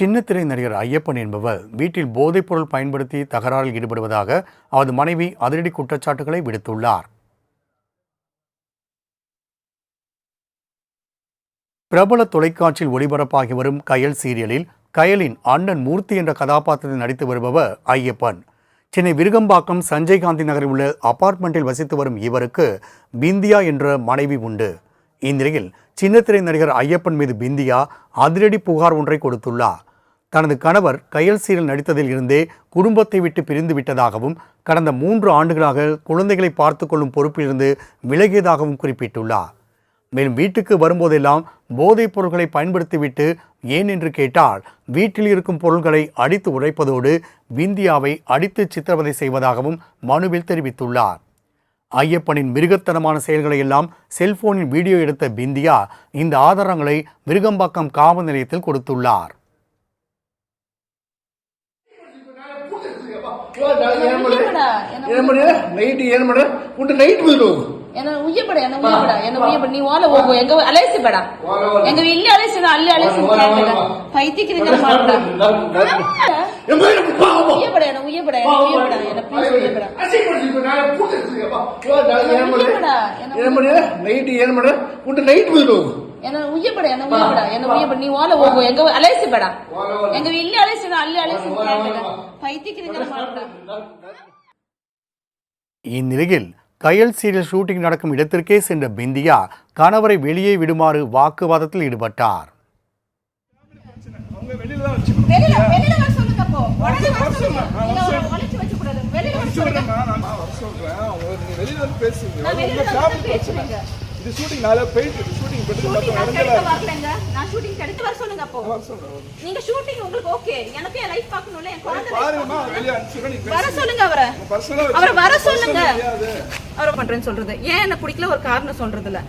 சின்னத்திரை நடிகர் ஐயப்பன் என்பவர் வீட்டில் போதைப்பொருள் பயன்படுத்தி தகராறில் ஈடுபடுவதாக அவரது மனைவி அதிரடி குற்றச்சாட்டுகளை விடுத்துள்ளார். பிரபல தொலைக்காட்சியில் ஒளிபரப்பாகி வரும் கயல் சீரியலில் கயலின் அண்ணன் மூர்த்தி என்ற கதாபாத்திரத்தில் நடித்து வருபவர் ஐயப்பன். சென்னை விருகம்பாக்கம் சஞ்சய் காந்தி நகரில் உள்ள அபார்ட்மெண்ட்டில் வசித்து வரும் இவருக்கு பிந்தியா என்ற மனைவி உண்டு. இந்நிலையில் சின்னத்திரை நடிகர் ஐயப்பன் மீது பிந்தியா அதிரடி புகார் ஒன்றை கொடுத்துள்ளார். தனது கணவர் கயல் சீரில் நடித்ததில் இருந்தே குடும்பத்தை விட்டு பிரிந்து விட்டதாகவும் கடந்த மூன்று ஆண்டுகளாக குழந்தைகளை பார்த்து கொள்ளும் பொறுப்பிலிருந்து விலகியதாகவும் குறிப்பிட்டுள்ளார். மேலும் வீட்டுக்கு வரும்போதெல்லாம் போதைப் பொருட்களை பயன்படுத்திவிட்டு ஏன் என்று கேட்டால் வீட்டில் இருக்கும் பொருட்களை அடித்து உடைப்பதோடு விந்தியாவை அடித்து சித்திரவதை செய்வதாகவும் மனுவில் தெரிவித்துள்ளார். ஐயப்பனின் மிருகத்தனமான செயல்களை எல்லாம் செல்போனில் வீடியோ எடுத்த பிந்தியா இந்த ஆதாரங்களை மிருகம்பாக்கம் காவல் நிலையத்தில் கொடுத்துள்ளார். ಏನು ಮಾಡಿ ನೈಟ್ ಏನು ಮಾಡ ಊಟ ನೈಟ್ ಬಿಡು என்ன உய்யப்பட என்ன உய்யப்பட என்ன உய்யப்பட நீ ஓல ಹೋಗು எங்க அலைசி பட எங்க ಇಲ್ಲಿ ಅಲೈಸಿ ಅಲ್ಲಿ ಅಲೈಸಿ பைத்திக்கிறீங்க மாட்டா உய்யப்பட என்ன உய்யப்பட என்ன உய்யப்பட என்ன ப்ளீஸ் உய்யப்பட ಏನು ಮಾಡಿ ನೈಟ್ ಏನು ಮಾಡ ಊಟ ನೈಟ್ ಬಿಡು என்ன உய்ய பட என்ன உய்ய பட என்ன உய்ய பட? நீ ஓல ஓகோ எங்க அலேசி பட? எங்க இல்ல அலேசி அல்ல அலேசி பைத்திக்கிறீங்க இந்நிலையில் கயல் சீரியல் ஷூட்டிங் நடக்கும் இடத்திற்கே சென்ற பிந்தியா கணவரை வெளியே விடுமாறு வாக்குவாதத்தில் ஈடுபட்டார். பேசுங்க. இது ஷூட்டிங் நாளே போயிட்டு ஷூட்டிங் போட்டு கிடைக்க வரலங்க நான் ஷூட்டிங் கிடைக்க வர சொல்லுங்க அப்போ. நீங்க ஷூட்டிங் உங்களுக்கு ஓகே எனக்கு என் லைஃப் பார்க்கணும்ல என் குழந்தை பார்க்கணும்ல. வெளியே அனுப்பிச்சுடுறேன் நீங்க வர சொல்லுங்க அவரை. அவரை வர சொல்லுங்க. அவரை பண்றேன்னு சொல்றது. ஏன் என்ன பிடிக்கல? ஒரு காரணம் சொல்றது இல்ல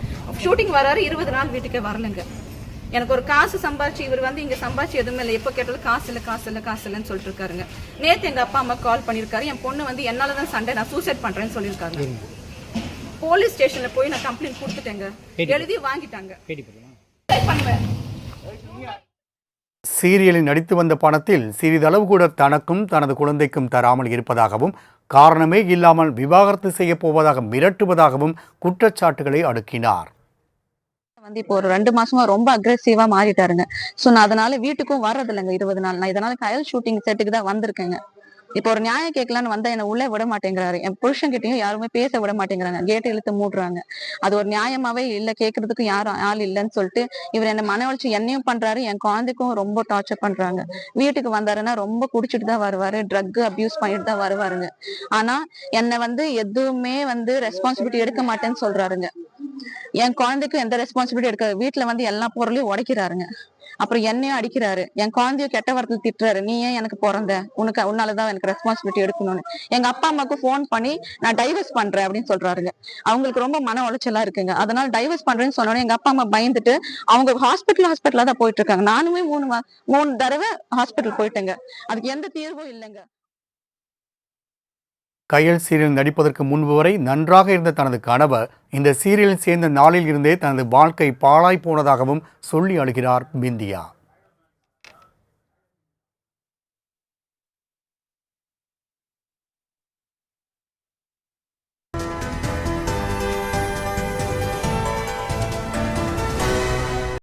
ஷூட்டிங் வராரு இருபது நாள் வீட்டுக்கே வரலங்க. எனக்கு ஒரு காசு சம்பாதிச்சு இவர் வந்து இங்க சம்பாதிச்சு எதுவுமே இல்லை. எப்போ கேட்டாலும் காசு இல்லை காசு இல்லை காசு இல்லைன்னு சொல்லிட்டு இருக்காருங்க. நேத்து எங்க அப்பா அம்மா கால் பண்ணிருக்காரு என் பொண்ணு வந்து என்னால தான் சண்டை நான் சூசைட் பண்றேன்னு சொல்லியிருக்காங்க. போலீஸ் ஸ்டேஷன்ல போய் நான் கம்ப்ளைண்ட் கொடுத்துட்டேங்க. எழுதி வாங்கிட்டாங்க. சீரியலில் நடித்து வந்த பணத்தில் சிறிதளவு கூட தனக்கும் தனது குழந்தைக்கும் தராமல் இருப்பதாகவும் காரணமே இல்லாமல் விவாகரத்து செய்யப் போவதாக மிரட்டுவதாகவும் குற்றச்சாட்டுகளை அடுக்கினார். வந்து இப்போ ஒரு ரெண்டு மாசமா ரொம்ப அக்ரெசிவா மாறிட்டாருங்க. சோ நான் அதனால வீட்டுக்கும் வர்றது இல்லைங்க இருபது நாள். நான் இதனால கயல் ஷூட்டிங் செட்டுக்கு தான் வந்திருக்கேங்க. இப்ப ஒரு நியாயம் கேட்கலான்னு வந்தா என்ன உள்ளே விட மாட்டேங்கிறாரு. என் புருஷன் கிட்டயும் யாருமே பேச விட மாட்டேங்கிறாங்க. கேட் இழுத்து மூடுறாங்க. அது ஒரு நியாயமாவே இல்ல. கேட்கறதுக்கு யாரும் ஆள் இல்லைன்னு சொல்லிட்டு இவர் என்ன மன வளர்ச்சி என்னையும் பண்றாரு. என் குழந்தைக்கும் ரொம்ப டார்ச்சர் பண்றாங்க. வீட்டுக்கு வந்தாருன்னா ரொம்ப குடிச்சிட்டு தான் வருவாரு. ட்ரக் அபியூஸ் பண்ணிட்டு தான் வருவாருங்க. ஆனா என்னை வந்து எதுவுமே வந்து ரெஸ்பான்சிபிலிட்டி எடுக்க மாட்டேன்னு சொல்றாருங்க. என் குழந்தைக்கும் எந்த ரெஸ்பான்சிபிலிட்டி எடுக்காது வீட்டுல வந்து எல்லா பொருளையும் உடைக்கிறாருங்க. அப்புறம் என்னையும் அடிக்கிறாரு. என் குழந்தைய கெட்ட வார்த்தையில் திட்டுறாரு. நீ ஏன் எனக்கு பிறந்த? உனக்கு உன்னாலதான் எனக்கு ரெஸ்பான்சிபிலிட்டி எடுக்கணும்னு. எங்க அப்பா அம்மாவுக்கு ஃபோன் பண்ணி நான் டைவர்ஸ் பண்றேன் அப்படின்னு சொல்றாருங்க. அவங்களுக்கு ரொம்ப மன உளைச்சலா இருக்குங்க. அதனால டைவர்ஸ் பண்றேன்னு சொன்னோன்னே எங்க அப்பா அம்மா பயந்துட்டு அவங்க ஹாஸ்பிட்டல் ஹாஸ்பிட்டலா தான் போயிட்டு இருக்காங்க. நானுமே மூணு மூணு தடவை ஹாஸ்பிட்டல் போயிட்டேங்க. அதுக்கு எந்த தீர்வும் இல்லைங்க. கையல் சீரியல் நடிப்பதற்கு முன்பு வரை நன்றாக இருந்த தனது கணவர் இந்த சீரியலில் சேர்ந்த நாளில் இருந்தே தனது வாழ்க்கை பாழாய் போனதாகவும் சொல்லி அழுகிறார் பிந்தியா